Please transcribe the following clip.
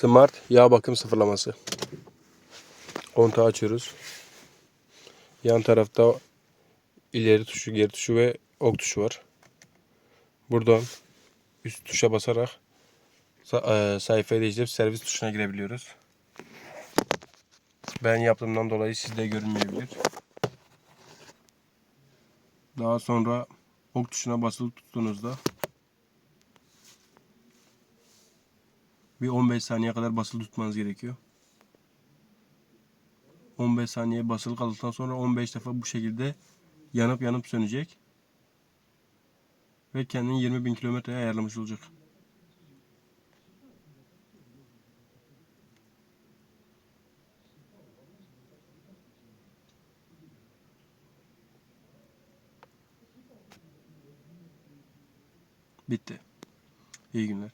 Smart yağ bakım sıfırlaması. Kontağı açıyoruz. Yan tarafta ileri tuşu, geri tuşu ve ok tuşu var. Buradan üst tuşa basarak sa- e, sayfayı değiştirip servis tuşuna girebiliyoruz. Ben yaptığımdan dolayı sizde görünmeyebilir. Daha sonra ok tuşuna basılı tuttuğunuzda bir 15 saniye kadar basılı tutmanız gerekiyor. 15 saniye basılı kaldıktan sonra 15 defa bu şekilde yanıp yanıp sönecek. Ve kendini 20.000 kilometreye ayarlamış olacak. Bitti. İyi günler.